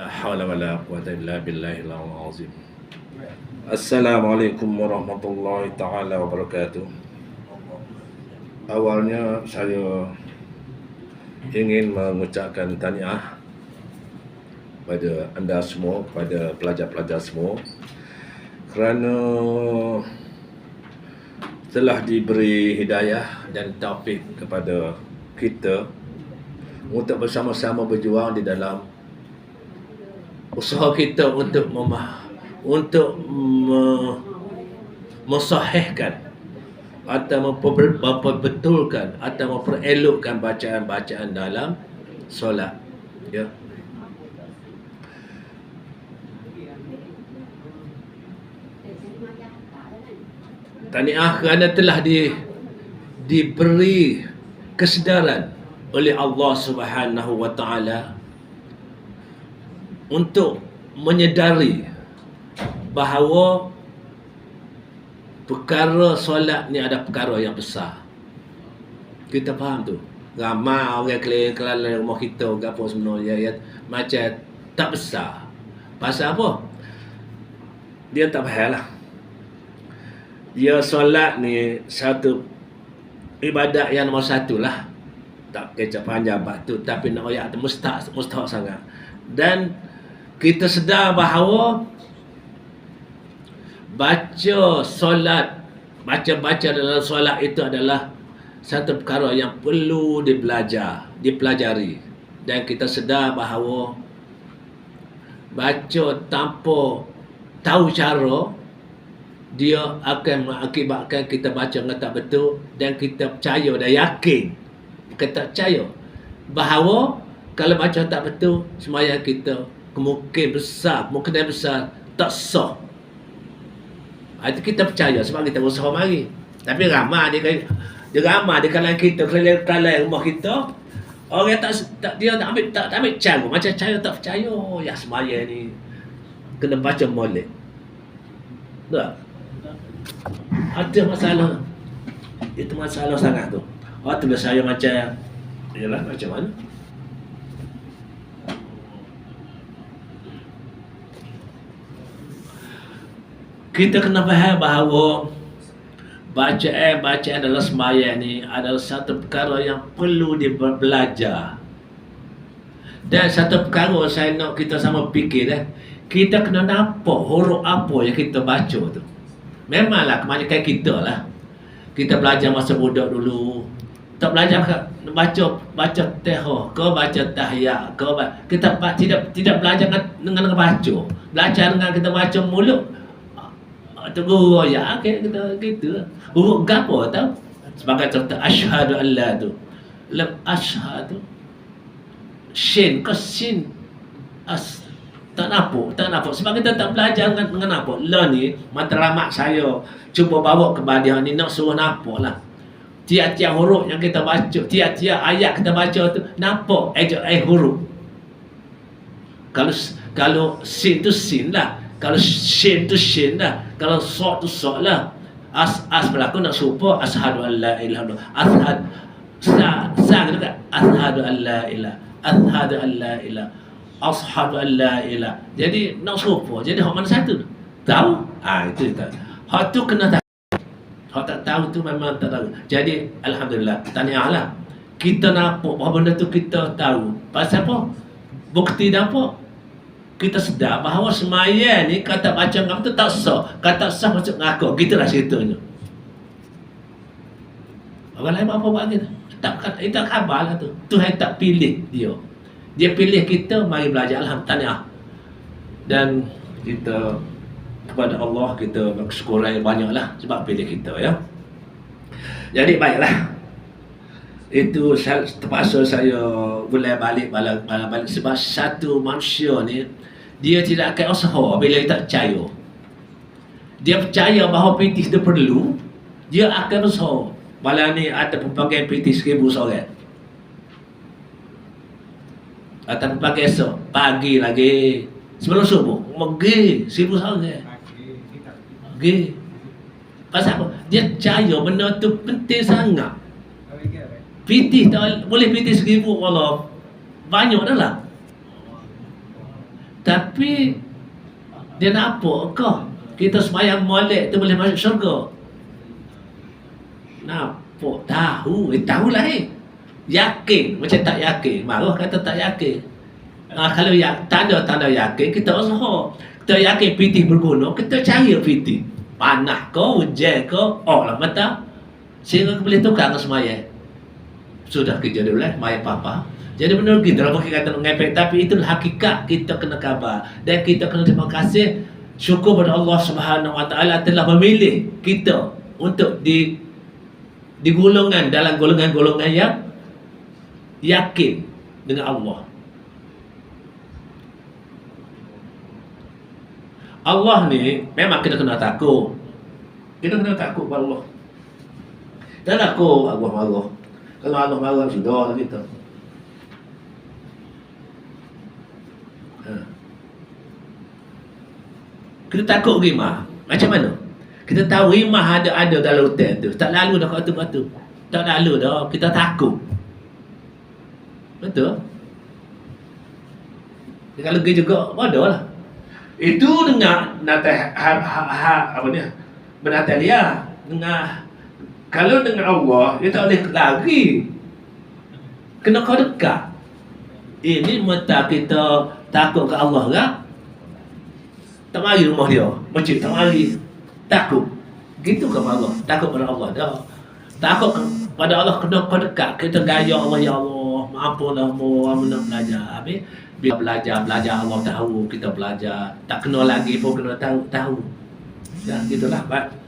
حول ولا قوة إلا بالله العظيم Assalamualaikum warahmatullahi taala wabarakatuh. Awalnya saya ingin mengucapkan tahniah pada anda semua, pada pelajar-pelajar semua kerana telah diberi hidayah dan taufik kepada kita untuk bersama-sama berjuang di dalam usaha kita untuk memah untuk me, mensahihkan atau memperbetulkan atau memperelokkan bacaan-bacaan dalam solat ya. Tahniah kerana telah di, diberi kesedaran oleh Allah Subhanahu wa taala untuk menyedari bahawa perkara solat ni ada perkara yang besar. Kita faham tu. Ramai orang keliling keliling rumah kita gapo sebenarnya ya, macam tak besar. Pasal apa? Dia tak faham lah dia solat ni satu ibadat yang nombor satu lah tak kecap panjang tu tapi nak ayat tu mustah mustah sangat dan kita sedar bahawa baca solat baca-baca dalam solat itu adalah satu perkara yang perlu dibelajar dipelajari. Dan kita sedar bahawa baca tanpa tahu cara dia akan mengakibatkan kita baca dengan tak betul dan kita percaya dan yakin. Kita percaya bahawa kalau baca tak betul semaya kita kemungkinan besar kemungkinan besar tak sah. Itu kita percaya sebab kita usaha mari. Tapi ramai dia dia ramai di kalangan kita kalangan rumah kita orang tak, tak dia tak ambil tak, tak ambil cara. Macam cara tak percaya ya semaya ni. Kena baca molek. Tak? Ada masalah. Itu masalah sangat tu. Oh tu saya macam yalah macam mana kita kena faham bahawa bacaan bacaan adalah sembahyang ni adalah satu perkara yang perlu dibelajar dan satu perkara saya nak kita sama fikir eh kita kena nampak huruf apa yang kita baca tu Memanglah kebanyakan kita lah. Kita belajar masa budak dulu. Tak belajar baca baca teho, ke baca tahiyat, ke kita tidak tidak belajar dengan, dengan baca. Belajar dengan kita baca mulut. Ah, Tunggu ya, okay, kita gitu. Huruf gapo tau? Sebagai contoh asyhadu alla tu. Lam asyhadu. Shin ke sin as tak nampak, tak nampak. Sebab kita tak belajar dengan, dengan apa. Lah ni, matlamat saya cuba bawa ke badia ni nak suruh nampak lah. Tiap-tiap huruf yang kita baca, tiap-tiap ayat kita baca tu, nampak eh, eh huruf. Kalau kalau sin tu sin lah. Kalau shin tu shin lah. Kalau sok tu sok lah. As as berlaku nak supa ashadu an la ilaha illallah. Ashad sa sa kata ashadu an la ilaha. Ashadu an la ilaha ashadu an la ilah. Jadi nak serupa. Jadi hak mana satu? Tahu? Ah ha, itu tak. Hak tu kena tahu. Hak tak tahu tu memang tak tahu. Jadi alhamdulillah, tahniah lah. Kita nampak bahawa benda tu kita tahu. Pasal apa? Bukti dah apa? Kita sedar bahawa semaya ni kata baca ngam tu tak sah. Kata sah masuk ngaku. Gitulah ceritanya. Orang lain apa buat kita? Tak, itu khabar lah tu. Tuhan tak pilih dia. Dia pilih kita mari belajar alhamdulillah. Dan kita kepada Allah kita bersyukur banyaklah sebab pilih kita ya. Jadi baiklah. Itu terpaksa saya boleh balik balik, balik, balik sebab satu manusia ni dia tidak akan usaha bila dia tak percaya. Dia percaya bahawa pitis dia perlu, dia akan usaha. Malah ni ada pelbagai pitis seribu seorang. Atau pagi esok Pagi lagi Sebelum subuh Pergi Seribu je Pergi Pasal apa? Dia percaya benda tu penting sangat Pitih tak Boleh pitih seribu Allah Banyak dah lah Tapi dia nak apa kau? Kita semayang molek tu boleh masuk syurga. Nampak tahu, eh tahu lah eh. Yakin, macam tak yakin. Marah kata tak yakin. Ha, kalau ya, tanda tanda yakin, kita usaha. Kita yakin PT berguna, kita cari PT. Panah kau, hujan kau, oh lah mata. Sehingga boleh tukar dengan semayang. Sudah kerja dulu lah, semayang papa. Jadi kita, kalau kita kata ngepek, tapi itulah hakikat kita kena kabar. Dan kita kena terima kasih, syukur pada Allah Subhanahu Wa Taala telah memilih kita untuk di di golongan dalam golongan-golongan yang yakin dengan Allah. Allah ni memang kita kena takut. Kita kena takut pada Allah. Dan takut Allah marah. Kalau Allah marah sudah lah kita. Ha. Kita takut rimah. Macam mana? Kita tahu rimah ada-ada dalam hutan tu. Tak lalu dah kat tu Tak lalu dah. Kita takut. Betul? Dia kalau pergi juga, bodoh lah. Itu dengan nata ha, ha, ha, apa ni? Benatalia dengan kalau dengan Allah dia tak boleh lari. Kena kau dekat. Ini mata kita takut ke Allah kan? Tak mari rumah dia. Masjid tak mari. Takut. Gitu ke Allah? Takut pada Allah dah. Takut pada Allah kena kau dekat. Kita gaya Allah ya Allah. Maafkanlah mu, nak belajar. Habis bila belajar, belajar Allah tahu kita belajar. Tak kena lagi pun kena tahu, tahu. Ya, gitulah, Pak.